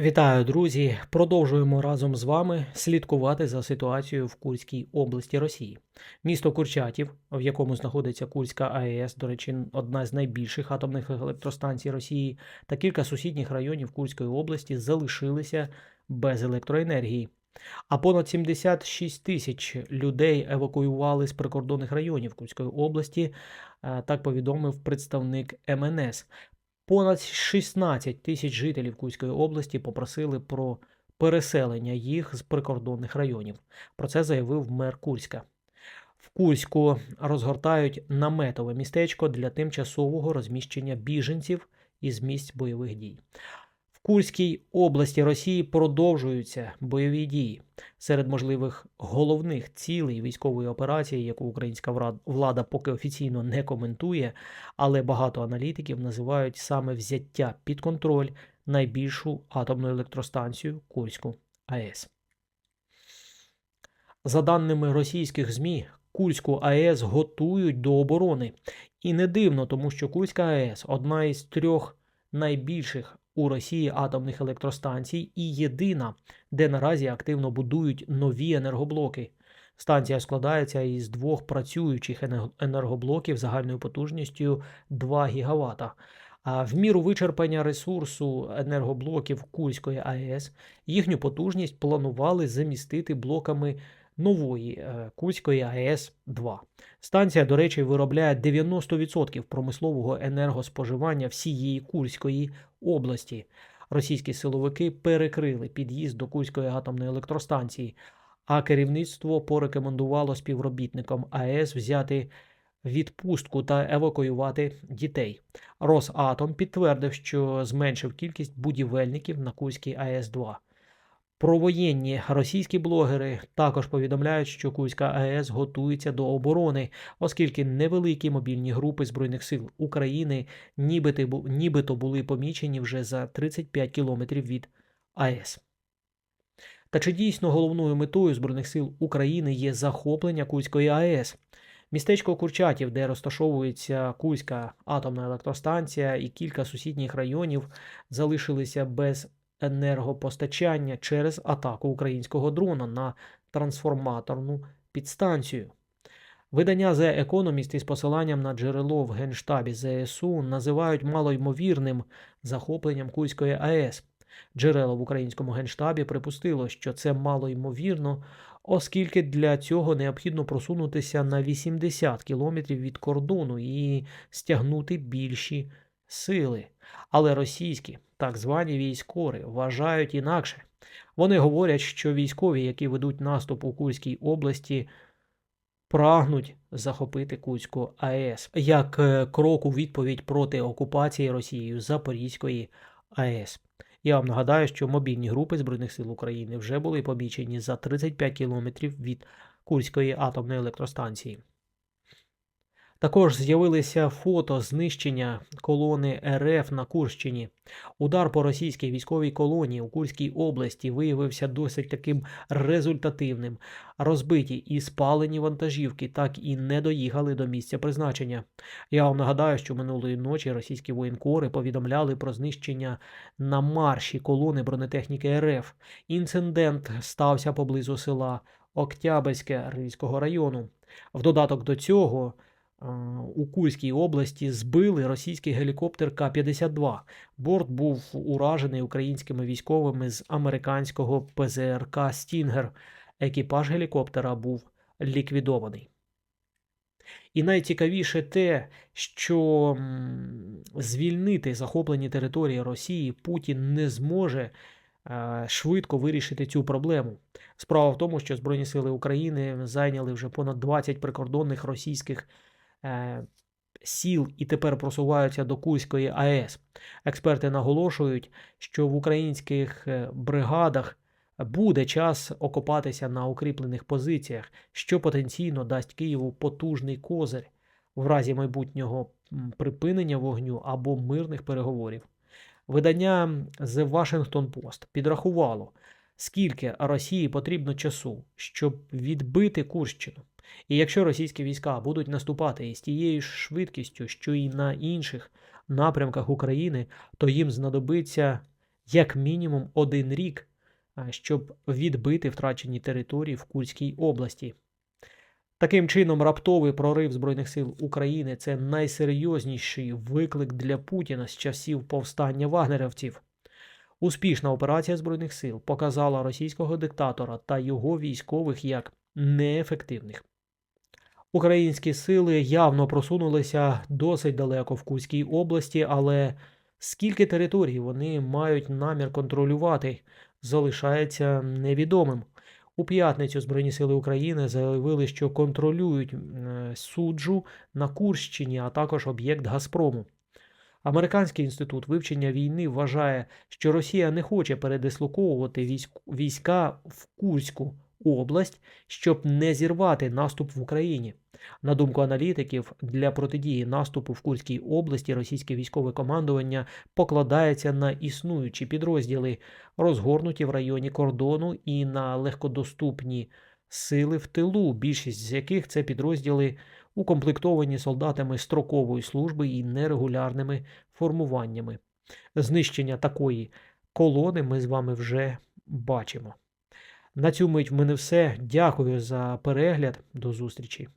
Вітаю, друзі! Продовжуємо разом з вами слідкувати за ситуацією в Курській області Росії. Місто Курчатів, в якому знаходиться Курська АЕС, до речі, одна з найбільших атомних електростанцій Росії, та кілька сусідніх районів Курської області залишилися без електроенергії. А понад 76 тисяч людей евакуювали з прикордонних районів Курської області, е, так повідомив представник МНС. Понад 16 тисяч жителів Курської області попросили про переселення їх з прикордонних районів. Про це заявив мер Курська. В Курську розгортають наметове містечко для тимчасового розміщення біженців із місць бойових дій. Курській області Росії продовжуються бойові дії. Серед можливих головних цілей військової операції, яку українська влада поки офіційно не коментує, але багато аналітиків називають саме взяття під контроль найбільшу атомну електростанцію Курську АЕС. За даними російських ЗМІ, Курську АЕС готують до оборони. І не дивно, тому що Курська АЕС одна із трьох найбільших у Росії атомних електростанцій і єдина, де наразі активно будують нові енергоблоки. Станція складається із двох працюючих енергоблоків загальною потужністю 2 ГВт. А в міру вичерпання ресурсу енергоблоків Курської АЕС їхню потужність планували замістити блоками нової е, Курської АЕС 2. Станція, до речі, виробляє 90% промислового енергоспоживання всієї Курської області. Російські силовики перекрили під'їзд до Курської атомної електростанції, а керівництво порекомендувало співробітникам АЕС взяти відпустку та евакуювати дітей. Росатом підтвердив, що зменшив кількість будівельників на Курській АЕС-2. Провоєнні російські блогери також повідомляють, що Курська АЕС готується до оборони, оскільки невеликі мобільні групи Збройних сил України нібито, були помічені вже за 35 кілометрів від АЕС. Та чи дійсно головною метою Збройних сил України є захоплення Курської АЕС? Містечко Курчатів, де розташовується Курська атомна електростанція і кілька сусідніх районів, залишилися без енергопостачання через атаку українського дрона на трансформаторну підстанцію. Видання The Economist із посиланням на джерело в Генштабі ЗСУ називають малоймовірним захопленням Курської АЕС. Джерело в українському генштабі припустило, що це малоймовірно, оскільки для цього необхідно просунутися на 80 кілометрів від кордону і стягнути більші сили. Але російські так звані військори вважають інакше. Вони говорять, що військові, які ведуть наступ у Курській області, прагнуть захопити Курську АЕС як е, крок у відповідь проти окупації Росією Запорізької АЕС. Я вам нагадаю, що мобільні групи Збройних сил України вже були помічені за 35 кілометрів від Курської атомної електростанції. Також з'явилися фото знищення колони РФ на Курщині. Удар по російській військовій колонії у Курській області виявився досить таким результативним. Розбиті і спалені вантажівки так і не доїхали до місця призначення. Я вам нагадаю, що минулої ночі російські воєнкори повідомляли про знищення на марші колони бронетехніки РФ. Інцидент стався поблизу села Октябрьське Рильського району. В додаток до цього у Курській області збили російський гелікоптер К-52. Борт був уражений українськими військовими з американського ПЗРК Стінгер. Екіпаж гелікоптера був ліквідований. І найцікавіше те, що звільнити захоплені території Росії Путін не зможе е, швидко вирішити цю проблему. Справа в тому, що Збройні сили України зайняли вже понад 20 прикордонних російських е, сіл і тепер просуваються до Курської АЕС. Експерти наголошують, що в українських е, бригадах буде час окопатися на укріплених позиціях, що потенційно дасть Києву потужний козир в разі майбутнього припинення вогню або мирних переговорів. Видання The Washington Post підрахувало, скільки Росії потрібно часу, щоб відбити Курщину. І якщо російські війська будуть наступати із тією ж швидкістю, що і на інших напрямках України, то їм знадобиться як мінімум один рік, щоб відбити втрачені території в Курській області. Таким чином, раптовий прорив Збройних сил України це найсерйозніший виклик для Путіна з часів повстання вагнерівців. Успішна операція Збройних сил показала російського диктатора та його військових як неефективних. Українські сили явно просунулися досить далеко в Курській області, але скільки територій вони мають намір контролювати, залишається невідомим. У п'ятницю Збройні сили України заявили, що контролюють суджу на Курщині, а також об'єкт Газпрому. Американський інститут вивчення війни вважає, що Росія не хоче передислоковувати військ- війська в Курську область, щоб не зірвати наступ в Україні. На думку аналітиків, для протидії наступу в Курській області російське військове командування покладається на існуючі підрозділи, розгорнуті в районі кордону і на легкодоступні сили в тилу, більшість з яких це підрозділи укомплектовані солдатами строкової служби і нерегулярними формуваннями. Знищення такої колони ми з вами вже бачимо. На цю мить в мене все. Дякую за перегляд. До зустрічі.